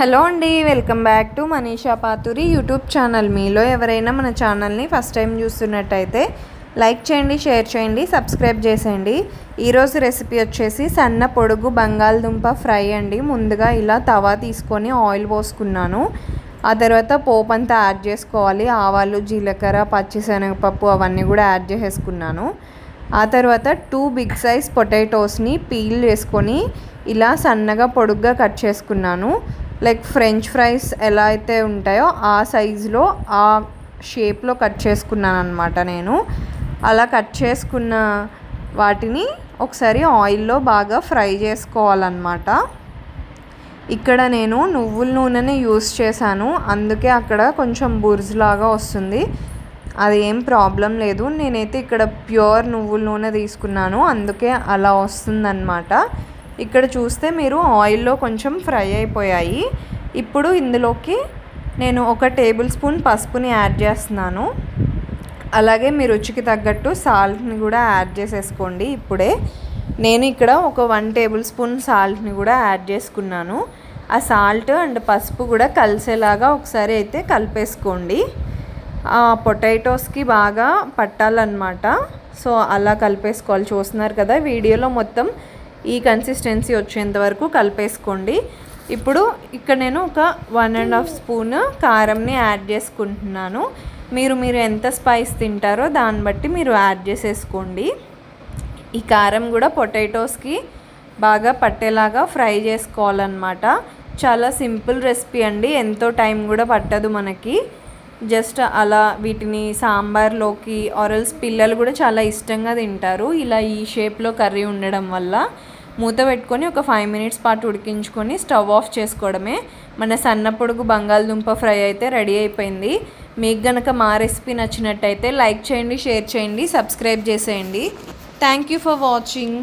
Hello అండి welcome back to Manisha Paturi YouTube channel. మీలో ఎవరైనా మన ఛానల్ని ఫస్ట్ టైం చూస్తున్నట్టయితే లైక్ చేయండి షేర్ చేయండి సబ్స్క్రైబ్ చేసేయండి. ఈరోజు రెసిపీ వచ్చేసి సన్న పొడుగు బంగాళదుంప ఫ్రై అండి. ముందుగా ఇలా తవా తీసుకొని ఆయిల్ పోసుకున్నాను. ఆ తర్వాత పోపు అంతా యాడ్ చేసుకోవాలి. ఆవాలు జీలకర్ర పచ్చిశనగపప్పు అవన్నీ కూడా యాడ్ చేసేసుకున్నాను. ఆ తర్వాత టూ బిగ్ సైజ్ పొటాటోస్ని పీల్ చేసుకొని ఇలా సన్నగా పొడుగ్గా కట్ చేసుకున్నాను. లైక్ ఫ్రెంచ్ ఫ్రైస్ ఎలా అయితే ఉంటాయో ఆ సైజులో ఆ షేప్లో కట్ చేసుకున్నాను అనమాట నేను. అలా కట్ చేసుకున్న వాటిని ఒకసారి ఆయిల్లో బాగా ఫ్రై చేసుకోవాలన్నమాట. ఇక్కడ నేను నువ్వుల నూనెని యూస్ చేశాను. అందుకే అక్కడ కొంచెం బుర్జ్లాగా వస్తుంది. అది ఏం ప్రాబ్లం లేదు. నేనైతే ఇక్కడ ప్యూర్ నువ్వుల నూనె తీసుకున్నాను. అందుకే అలా వస్తుందన్నమాట. ఇక్కడ చూస్తే మీరు ఆయిల్లో కొంచెం ఫ్రై అయిపోయాయి. ఇప్పుడు ఇందులోకి నేను ఒక టేబుల్ స్పూన్ పసుపుని యాడ్ చేస్తున్నాను. అలాగే మీ రుచికి తగ్గట్టు సాల్ట్ని కూడా యాడ్ చేసేసుకోండి ఇప్పుడే. నేను ఇక్కడ ఒక వన్ టేబుల్ స్పూన్ సాల్ట్ని కూడా యాడ్ చేసుకున్నాను. ఆ సాల్ట్ అండ్ పసుపు కూడా కలిసేలాగా ఒకసారి అయితే కలిపేసుకోండి. పొటాటోస్కి బాగా పట్టాలన్నమాట. సో అలా కలిపేసుకోవాలి. చూస్తున్నారు కదా వీడియోలో మొత్తం ఈ కన్సిస్టెన్సీ వచ్చేంత వరకు కలిపేసుకోండి. ఇప్పుడు ఇక్కడ నేను ఒక వన్ అండ్ హాఫ్ స్పూన్ కారంని యాడ్ చేసుకుంటున్నాను. మీరు మీరు ఎంత స్పైస్ తింటారో దాన్ని బట్టి మీరు యాడ్ చేసేసుకోండి. ఈ కారం కూడా పొటాటోస్కి బాగా పట్టేలాగా ఫ్రై చేసుకోవాలన్నమాట. చాలా సింపుల్ రెసిపీ అండి. ఎంతో టైం కూడా పట్టదు మనకి. జస్ట్ అలా వీటిని సాంబార్లోకి ఆరల్స్ పిల్లలు కూడా చాలా ఇష్టంగా తింటారు. ఇలా ఈ షేప్లో కర్రీ ఉండడం వల్ల మూత పెట్టుకొని ఒక ఫైవ్ మినిట్స్ పాటు ఉడికించుకొని స్టవ్ ఆఫ్ చేసుకోవడమే. మన సన్న పొడుగు బంగాళదుంప ఫ్రై అయితే రెడీ అయిపోయింది. మీకు గనక మా రెసిపీ నచ్చినట్టయితే లైక్ చేయండి షేర్ చేయండి సబ్స్క్రైబ్ చేసేయండి. Thank you for watching